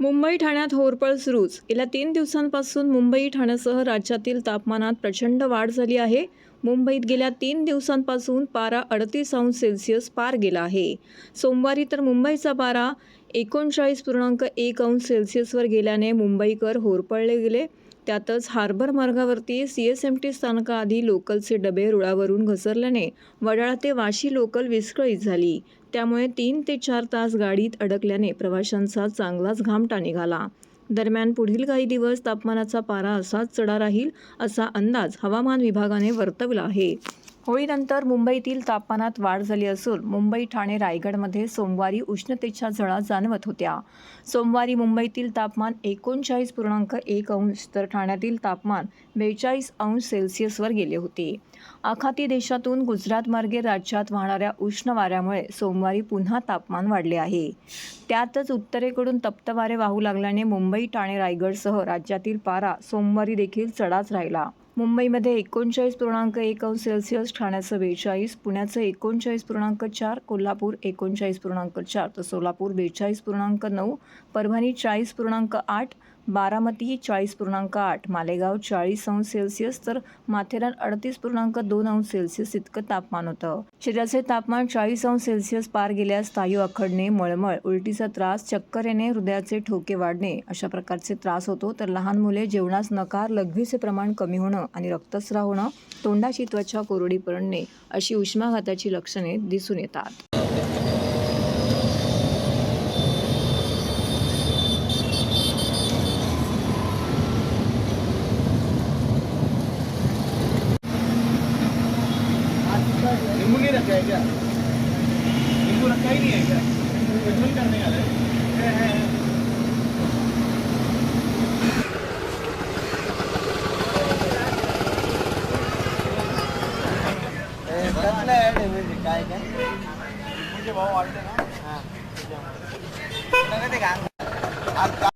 मुंबई ठाण्यात होरपळ सुरूच. गेल्या तीन दिवसांपासून मुंबई ठाण्यासह राज्यातील तापमानात प्रचंड वाढ झाली आहे. मुंबईत गेल्या तीन दिवसांपासून पारा अडतीस अंश सेल्सिअस पार गेला आहे. सोमवारी तर मुंबईचा पारा एकोणचाळीस पूर्णांक एक अंश सेल्सिअसवर गेल्याने मुंबईकर होरपळले गेले. त्यातच हार्बर मार्गावरती सी एस एम टी स्थानकाआधी लोकलचे डबे रुळावरून घसरल्याने वडाळा ते वाशी लोकल विस्कळीत झाली. त्यामुळे तीन ते चार तास गाडीत अडकल्याने प्रवाशांचा चांगलाच घामटा निघाला. दरम्यान पुढील काही दिवस तापमानाचा पारा असाच चढा राहील असा अंदाज हवामान विभागाने वर्तवला आहे. होळीनंतर मुंबईतील तापमानात वाढ झाली असून मुंबई ठाणे रायगडमध्ये सोमवारी उष्णतेच्या झळा जाणवत होत्या. सोमवारी मुंबईतील तापमान एकोणचाळीस पूर्णांक एक अंश तर ठाण्यातील तापमान बेचाळीस अंश सेल्सिअसवर गेले होते. आखाती देशातून गुजरातमार्गे राज्यात वाहणाऱ्या उष्ण वाऱ्यामुळे सोमवारी पुन्हा तापमान वाढले आहे. त्यातच उत्तरेकडून तप्त वारे वाहू लागल्याने मुंबई ठाणे रायगडसह राज्यातील पारा सोमवारी देखील चढाच राहिला. मुंबईमध्ये एकोणचाळीस पूर्णांक एक अंश सेल्सिअस ठाण्याचं बेचाळीस पुण्याचं एकोणचाळीस पूर्णांक चार कोल्हापूर एकोणचाळीस पूर्णांक चार तर सोलापूर बेचाळीस पूर्णांक नऊ परभणी चाळीस पूर्णांक आठ बारामती चाळीस पूर्णांक आठ मालेगाव चाळीस अंश सेल्सिअस तर माथेरान अडतीस पूर्णांक दोन अंश सेल्सिअस इतकं तापमान होतं. शरीराचे तापमान चाळीस अंश सेल्सिअस पार गेल्यास तायू आखडणे मळमळ उलटीचा त्रास चक्कर येणे हृदयाचे ठोके वाढणे अशा प्रकारचे त्रास होतो. तर लहान मुले जेवणास नकार लघवीचे प्रमाण कमी होणं आणि रक्तस्राव होणं तोंडाची त्वचा कोरडी पडणे अशी उष्माघाताची लक्षणे दिसून येतात. नींबू नहीं रखा है क्या नींबू रखा ही नहीं है क्या पेट्रोल करने वाला है आहे काय काय लिंबूचे भाव ना हा. ते आज